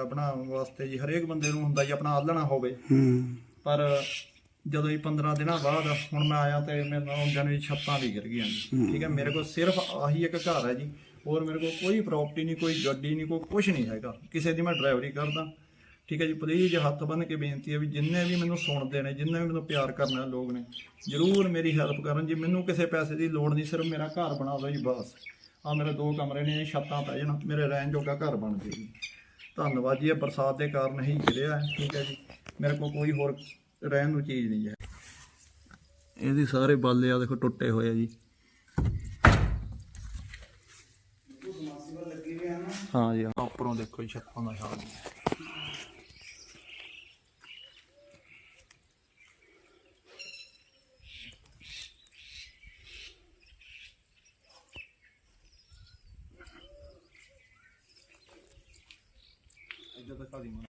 ਡੇਰਾ ਬਣਾਉਣ ਵਾਸਤੇ ਜੀ ਹਰੇਕ ਬੰਦੇ ਨੂੰ ਹੁੰਦਾ ਜੀ ਆਪਣਾ ਆਲਣਾ ਹੋਵੇ। ਹੂੰ। ਪਰ ਜਦੋਂ ਹੀ 15 ਦਿਨਾਂ ਬਾਅਦ ਹੁਣ ਮੈਂ ਆਇਆ ਤੇ ਮੈਨੂੰ ਆਉਂਦਿਆਂ ਨੂੰ ਜੀ ਛੱਤਾਂ ਵੀ ਗਿਰ ਗਈਆਂ ਜੀ। ਠੀਕ ਹੈ ਮੇਰੇ ਕੋਲ ਸਿਰਫ ਆਹੀ ਇੱਕ ਘਰ ਹੈ ਜੀ। ਹੋਰ ਮੇਰੇ ਕੋਲ ਕੋਈ ਪ੍ਰਾਪਰਟੀ ਨਹੀਂ ਕੋਈ ਗੱਡੀ ਨਹੀਂ ਕੋਈ ਕੁਝ ਨਹੀਂ ਹੈਗਾ। ਕਿਸੇ ਦੀ ਮੈਂ ਡਰਾਈਵਰੀ ਕਰਦਾ। ਠੀਕ ਹੈ ਜੀ ਪਲੀਜ਼ ਹੱਥ ਬੰਨ ਕੇ ਬੇਨਤੀ ਹੈ ਵੀ ਜਿੰਨੇ ਵੀ ਮੈਨੂੰ ਸੁਣਦੇ ਨੇ ਜਿੰਨੇ ਵੀ ਮੈਨੂੰ ਪਿਆਰ ਕਰਨ ਵਾਲੇ ਲੋਕ ਨੇ ਜਰੂਰ ਮੇਰੀ ਹੈਲਪ ਕਰਨ ਜੀ। ਮੈਨੂੰ ਕਿਸੇ ਪੈਸੇ ਦੀ ਲੋੜ ਨਹੀਂ ਸਿਰਫ ਮੇਰਾ ਘਰ ਬਣਾ ਦਿਓ ਜੀ ਬਸ। ਆ ਮੇਰੇ ਦੋ ਕਮਰੇ ਨੇ ਇਹ ਛੱਤਾਂ ਪੈ ਜਾਣ ਮੇਰੇ ਰਹਿਣ ਜੋਗਾ ਘਰ ਬਣ ਜੇ ਜੀ। ਧੰਨਵਾਦ ਜੀ ਇਹ ਬਰਸਾਤ ਦੇ ਕਾਰਨ ਹੀ ਗਿਰਿਆ ਹੈ ਠੀਕ ਹੈ ਜੀ। ਮੇਰੇ ਕੋਲ ਕੋਈ ਹੋਰ ਰਹਿਣ ਨੂੰ ਚੀਜ਼ ਨਹੀਂ ਹੈ। ਇਹਦੀ ਸਾਰੇ ਬਾਲੇ ਆ ਦੇਖੋ ਟੁੱਟੇ ਹੋਏ ਆ ਜੀ। ਹਾਂ ਜੀ ਉੱਪਰੋਂ ਦੇਖੋ ਜੀ ਛੱਤਾਂ ਦਾ ਹਾਲ। ਇੱਧਰ ਦਿਖਾ ਦੀ